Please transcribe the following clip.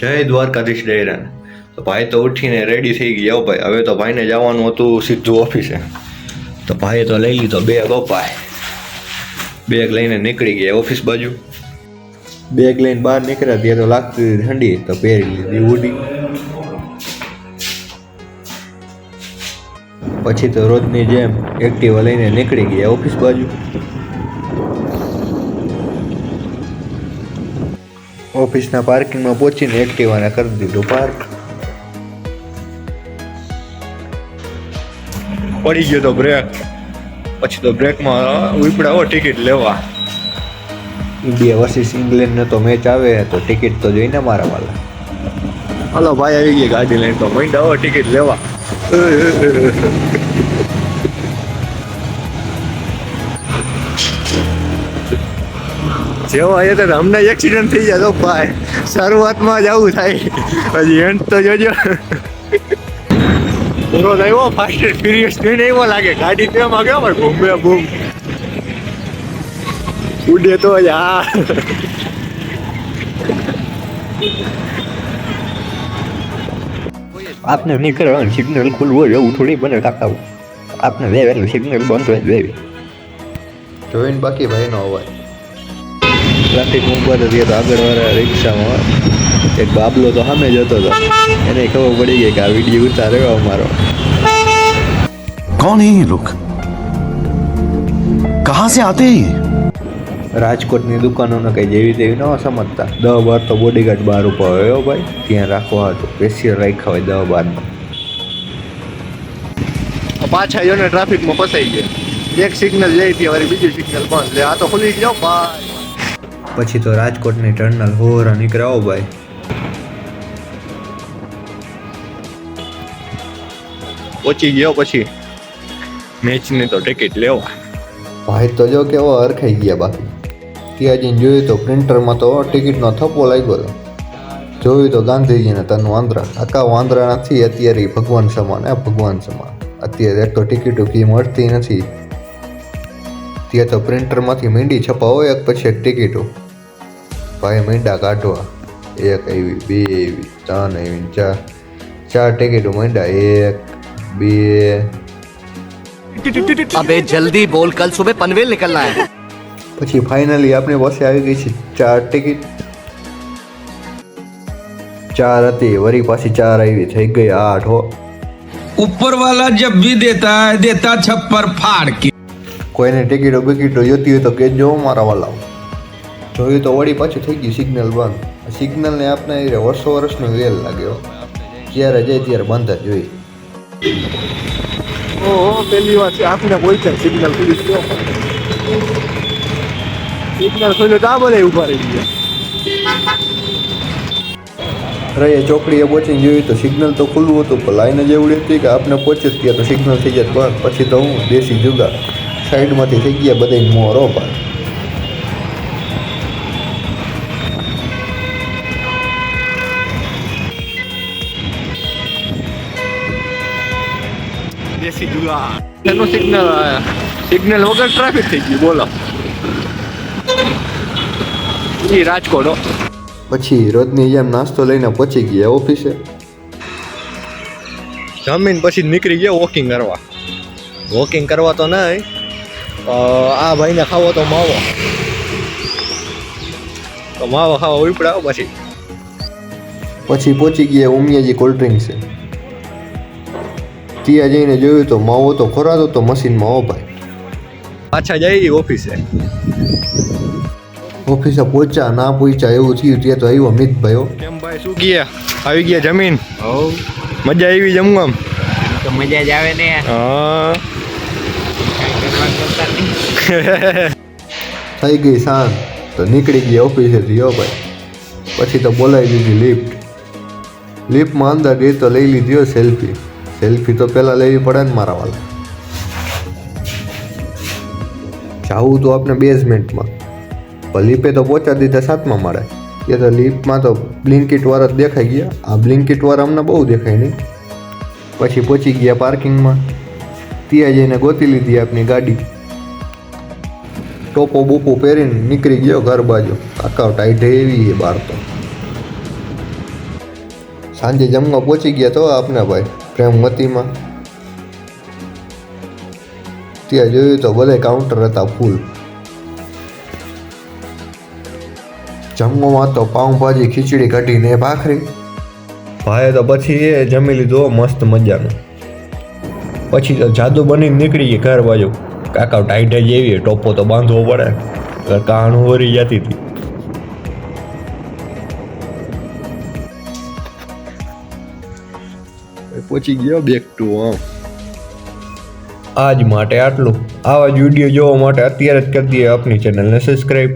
જય દ્વારકાધીશ ડેરાન. તો ભાઈ તો ઉઠીને રેડી થઈ ગયા ભાઈ. હવે તો ભાઈને જવાનું હતું સીધું ઓફિસે તો ભાઈએ તો લઈ લીધો બેગ અપાય બેગ લઈને નીકળી ગયા ઓફિસ બાજુ. બેગ લઈને બહાર નીકળ્યા ત્યાં તો લાગતી હતી ઠંડી, તો પહેરી લીધી ઉડી પછી તો રોજની જેમ એક્ટિવા લઈને નીકળી ગયા ઓફિસ બાજુ. ઓફિસના પાર્કિંગમાં પહોંચીને એક્ટિવાને કરી દીધું પાર્ક પડી ગયો તો બ્રેક પછી તો બ્રેકમાં ઉપડાવો ટિકિટ લેવા. ઇન્ડિયા વર્સિસ ઇંગ્લેન્ડનો તો મેચ આવે, તો ટિકિટ તો જોઈને મારા વાલા. હલો, ભાઈ, આવી ગઈ ગાડી લઈને તો હો ટિકિટ લેવા. જેવો આવ્યો તો અમને એક્સિડન્ટ થઈ જાય તો ભાઈ શરૂઆતમાં જ આવું થાય. પછી એન્ડ તો જોજો. પૂરો થયો ફાસ્ટ એન્ડ ફ્યુરિયસ થઈને એવો લાગે. ગાડી કેમ આગળ પણ બૂમે બૂમ ઉડે તો જ હા. આપને નીકળવાનું સિગ્નલ ખુલ્લું હોય એવું થોડી બને કાકા આપને વેવેલું સિગ્નલ બંધ હોય વેવે. જોઈને બાકી ભાઈનો અવાજ. ટ્રાફિક ઉપર હતી તો આગળવાળા રિક્ષામાં એક બાબલો તો સામે જતો હતો એને ખબર પડી ગઈ કે આ વીડિયો ઉતાર્યો અમારો. કોણ હે લોક કહા સે આતે રાજકોટની દુકાનોને કંઈ જેવી તેવી ન સમજતા. દહ બાર તો બોડીગાર્ડ બહાર ઉપર હોય ભાઈ. ત્યાં રાખવા હતું પેશિયર રાખ્યા હોય દહ બારમાં પાછા જો ને ટ્રાફિકમાં ફસાઈ ગયા. એક સિગ્નલ લઈ ત્યાં વળી બીજું સિગ્નલ બંધ. લે આ તો ખુલી ગયો ભાઈ પછી તો રાજકોટની ટર્નલ હોરા નીકળ્યા ભાઈ પહોંચી ગયો પછી. મેચની તો ટિકિટ લેવા. ભાઈ તો જો કેવો હરખાઈ ગયા બાકી. ત્યાં જઈને જોયું તો પ્રિન્ટરમાં તો ટિકિટનો થપ્પો લાગ્યો હતો. જોયું તો ગાંધીજીને તન વાંદરા આખા વાંદરા નથી અત્યારે ભગવાન સમાન એ ભગવાન સમાન. અત્યારે એક તો ટિકિટો કી મળતી નથી. ત્યાં તો પ્રિન્ટરમાંથી મીંડી છપાવો એક પછી એક ટિકિટો ભાઈ મીંડા કાઢવા. એક આવી બે આવી ત્રણ આવી ચાર. ચાર ટિકિટો મીંડા એક બે. અબે જલ્દી બોલ કલ સુબહ પનવેલ નીકળના હે. પછી ફાઇનલી આપણે પાસે આવી ગઈ છે ચાર ટિકિટ. ચાર હતી વરી પાછી ચાર આવી થઈ ગઈ આઠ હો. ઉપરવાલા જબ ભી દેતા દેતા છપ્પર ફાડ કે. કોઈને ટિકિટો બિકિટો જોતી હોય તો કેજો મારા વાલાઓ. જોયું તો વળી પાછું થઈ ગયું સિગ્નલ બંધ. સિગ્નલને આપણે એ વર્ષો વર્ષનો વેલ લાગ્યો જ્યારે જાય ત્યારે બંધ જ જોઈ ઓહો પહેલી વાત છે આપને કોઈ છે સિગ્નલ ખુલી ગયો સિગ્નલ ખુલ્યું તો આ બધા ઊભા રહી ગયા. રહીએ ચોકડીએ પહોંચીને જોયું તો સિગ્નલ તો ખુલ્લું હતું પણ લાઈન જ એવડી હતી કે આપને પહોંચી જ ગયા તો સિગ્નલ થઈ જાય બંધ. પછી તો હું દેશી જુગા સાઈડમાંથી થઈ ગયા બધા મોરો પર દેશી જુગાર એનું સિગ્નલ સિગ્નલ વગર ટ્રાફિક થઈ ગયું બોલો. એ રાજકોટ પછી રોજની જેમ નાસ્તો લઈને પહોંચી ગયા ઓફિસે. જમીન પછી નીકળી ગયા વોકિંગ કરવા. વોકિંગ કરવા તો નહીં આ ભાઈને ખાવો તો માવો. તો માવો ખાવા ઉપડાવો પછી. પછી પહોંચી ગયા ઉમિયાજી કોલ્ડ ડ્રિંક છે ત્યાં જઈને જોયું તો માવો તો ખોરાતો તો મશીનમાં ભાઈ પાછા જઈ ઓફિસે. ઓફિસે પહોંચ્યા ના પહોંચ્યા એવું થયું ત્યાં તો આવ્યો મિતભાઈ હો કેમ ભાઈ શું ગયા? આવી ગયા જમીન? મજા આવી જમવામાં તો મજા જ આવે ને હા. થઈ ગઈ સાંજ તો નીકળી ગયા ઓફિસે રહ્યો ભાઈ. પછી તો બોલાવી દીધી લિફ્ટ. લિફ્ટમાં અંદર એ તો લઈ લીધી સેલ્ફી. સેલ્ફી તો પહેલાં લેવી પડે ને મારા વાલા. જાવું તો આપણે બેઝમેન્ટમાં પણ લીપે તો પહોંચા દીધા સાતમા માળે. એ તો લીપમાં તો બ્લિન્કિટવાળા જ દેખાઈ ગયા. આ બ્લિન્કિટ વાળા અમને બહુ દેખાય નહીં. પછી પહોંચી ગયા પાર્કિંગમાં ત્યાં જઈને ગોતી લીધી આપની ગાડી. ટોપો બોપો પહેરીને નીકળી ગયો ઘર બાજુ. કાકા ટાઈટ એવી બહાર તો. સાંજે જમવા પહોંચી ગયા તો આપને ભાઈ. પ્રેમવતીમાં. ત્યાં જોયું તો બધે કાઉન્ટર હતા ફૂલ જમવામાં તો પાઉંભાજી, ખીચડી કઢીને ભાખરી. ભાઈએ તો પછી એ જમી લીધો મસ્ત મજાનું. પછી તો જાદુ બનીને નીકળી ગઈ ઘર બાજુ. કાકા ટાઈટ જ એવી ટોપો તો બાંધવો પડે. કાણું વરી જતી હતી. પહોંચી ગયો બેક ટુ આમ આજ માટે આટલું. આવા જ વીડિયો જોવા માટે અત્યારે જ કરી દઈએ આપની ચેનલને સબસ્ક્રાઈબ